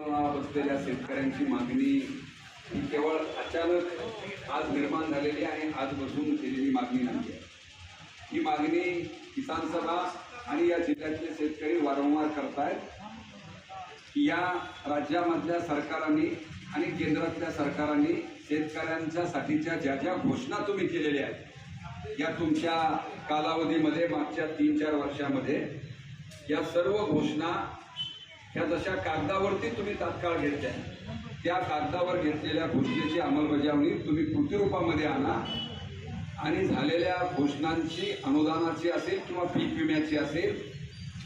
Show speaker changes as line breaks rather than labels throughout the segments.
बसलेल्या शेतकऱ्यांची मागणी ही केवळ अचानक आज निर्माण झालेली आणि आज बसून केलेली मागणी नाही आहे ही मागणी किसान सभा आणि या जिल्ह्यातले शेतकरी वारंवार करतायत. की या राज्यामधल्या सरकारांनी आणि केंद्रातल्या सरकारांनी शेतकऱ्यांच्यासाठीच्या ज्या ज्या घोषणा तुम्ही केलेल्या आहेत या तुमच्या कालावधीमध्ये मागच्या तीन चार वर्षामध्ये या सर्व घोषणा ह्या जशा कागदावरती तुम्ही तात्काळ घेतल्या त्या कागदावर घेतलेल्या घोषणेची अंमलबजावणी तुम्ही कृतीरूपामध्ये आणा. आणि झालेल्या घोषणांची अनुदानाची असेल किंवा पीक विम्याची असेल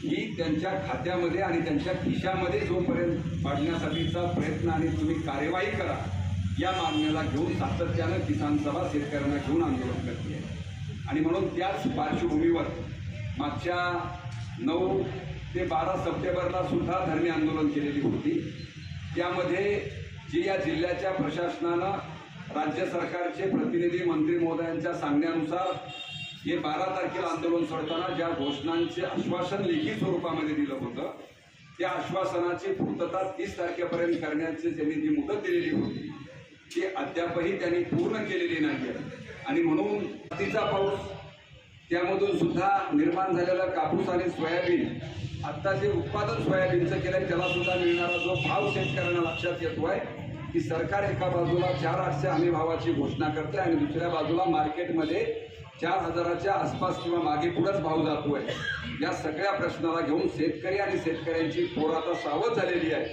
ही त्यांच्या खात्यामध्ये आणि त्यांच्या खिशामध्ये जोपर्यंत पाडण्यासाठीचा प्रयत्न आणि तुम्ही कार्यवाही करा या मागण्याला घेऊन सातत्यानं किसान सभा शेतकऱ्यांना घेऊन आंदोलन करते. आणि म्हणून त्याच पार्श्वभूमीवर मागच्या नऊ ते बारा सप्टेंबरला सुद्धा धरणे आंदोलन केलेली होती. त्यामध्ये जी या जिल्ह्याच्या प्रशासनानं राज्य सरकारचे प्रतिनिधी मंत्री महोदयांच्या सांगण्यानुसार हे बारा तारखेला आंदोलन सोडताना ज्या घोषणांचे आश्वासन लेखी स्वरूपामध्ये दिलं होतं त्या आश्वासनाची पूर्तता तीस तारखेपर्यंत करण्याची त्यांनी जी मुदत दिलेली होती ती अद्यापही त्यांनी पूर्ण केलेली नाही आणि म्हणून तिचा पाऊस त्यामधून सुद्धा निर्माण झालेला कापूस आणि सोयाबीन आता जे उत्पादन सोयाबीनचं केलंय त्याला सुद्धा मिळणारा जो भाव शेतकऱ्यांना लक्षात येतोय की सरकार एका बाजूला चार आठशे हमी भावाची घोषणा करते आणि दुसऱ्या बाजूला मार्केटमध्ये चार हजाराच्या आसपास किंवा मागे पुढंच भाव जातोय. या सगळ्या प्रश्नाला घेऊन शेतकरी आणि शेतकऱ्यांची पोर आता सावध झालेली आहे.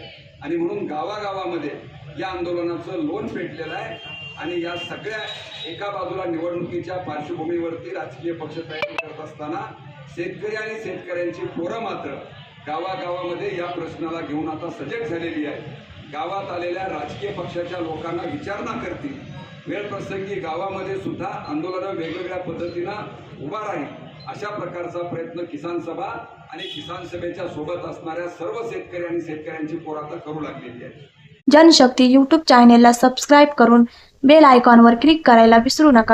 आणि म्हणून गावागावामध्ये या आंदोलनाचं लोन पेटलेलं आहे. आणि या सगळ्या एका बाजूला निवडणुकीच्या पार्श्वभूमीवरती राजकीय पक्ष तयारी करत असताना शेतकरी आणि शेतकऱ्यांची पोरं मात्र गावागावामध्ये या प्रश्नाला घेऊन आता सजग झालेली आहे गावात आलेल्या राजकीय पक्षाच्या लोकांना विचारणा करतील. वेळ प्रसंगी गावामध्ये सुद्धा आंदोलनं वेगवेगळ्या पद्धतीनं उभा राहील. अशा प्रकारचा प्रयत्न किसान सभा आणि किसान सभेच्या सोबत असणाऱ्या सर्व शेतकरी आणि शेतकऱ्यांची पोर आता करू लागलेली आहे
जनशक्ती यूट्यूब चॅनेलला सबस्क्राईब करून बेल आयकॉनवर क्लिक करायला विसरू नका.